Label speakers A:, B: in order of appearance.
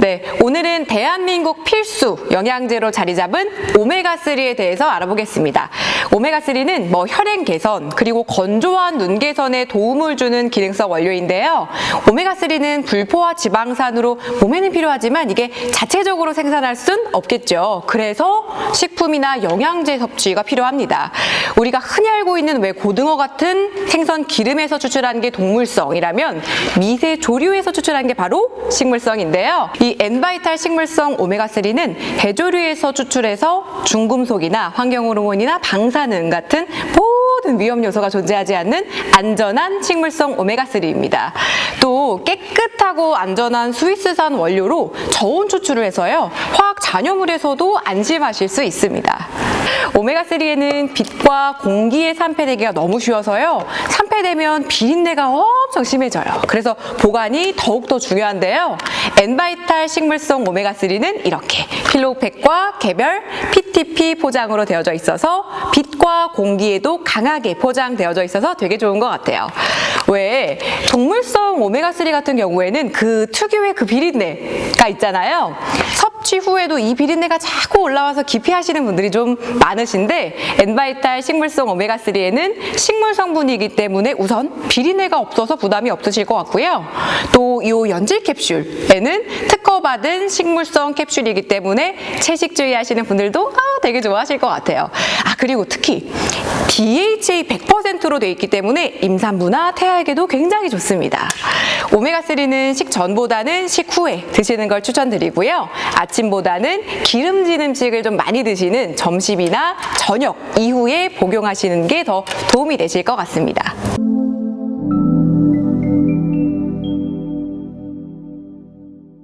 A: 네, 오늘은 대한민국 필수 영양제로 자리 잡은 오메가3에 대해서 알아보겠습니다. 오메가3는 뭐 혈행 개선, 그리고 건조한 눈 개선에 도움을 주는 기능성 원료인데요. 오메가3는 불포화 지방산으로 몸에는 필요하지만 이게 자체적으로 생산할 순 없겠죠. 그래서 식품이나 영양제 섭취가 필요합니다. 우리가 흔히 알고 있는 왜 고등어 같은 생선 기름에서 추출한 게 동물성이라면 미세 조류에서 추출한 게 바로 식물성인데요. 이 엔바이탈 식물성 오메가3는 배조류에서 추출해서 중금속이나 환경호르몬이나 방사능 같은 모든 위험 요소가 존재하지 않는 안전한 식물성 오메가3입니다. 또 깨끗하고 안전한 스위스산 원료로 저온 추출을 해서요. 화학 잔여물에서도 안심하실 수 있습니다. 오메가3에는 빛과 공기의 산패되기가 너무 쉬워서요. 산패되면 비린내가 엄청 심해져요. 그래서 보관이 더욱더 중요한데요. 엔바이탈 식물성 오메가3는 이렇게 필로우 팩과 개별 PTP 포장으로 되어져 있어서 빛과 공기에도 강하게 포장되어져 있어서 되게 좋은 것 같아요. 왜 동물성 오메가3 같은 경우에는 그 특유의 그 비린내가 있잖아요. 섭취 후에도 이 비린내가 자꾸 올라와서 기피하시는 분들이 좀 많으신데 엔바이탈 식물성 오메가3에는 식물 성분이기 때문에 우선 비린내가 없어서 부담이 없으실 것 같고요. 또 이 연질 캡슐에는 특허받은 식물성 캡슐이기 때문에 채식 주의 하시는 분들도 아, 되게 좋아하실 것 같아요. 아 그리고 특히 DHA 100%로 돼 있기 때문에 임산부나 태아에게도 굉장히 좋습니다. 오메가3는 식전보다는 식후에 드시는 걸 추천드리고요. 아침보다는 기름진 음식을 좀 많이 드시는 점심이나 저녁 이후에 복용하시는 게 더 도움이 되실 것 같습니다.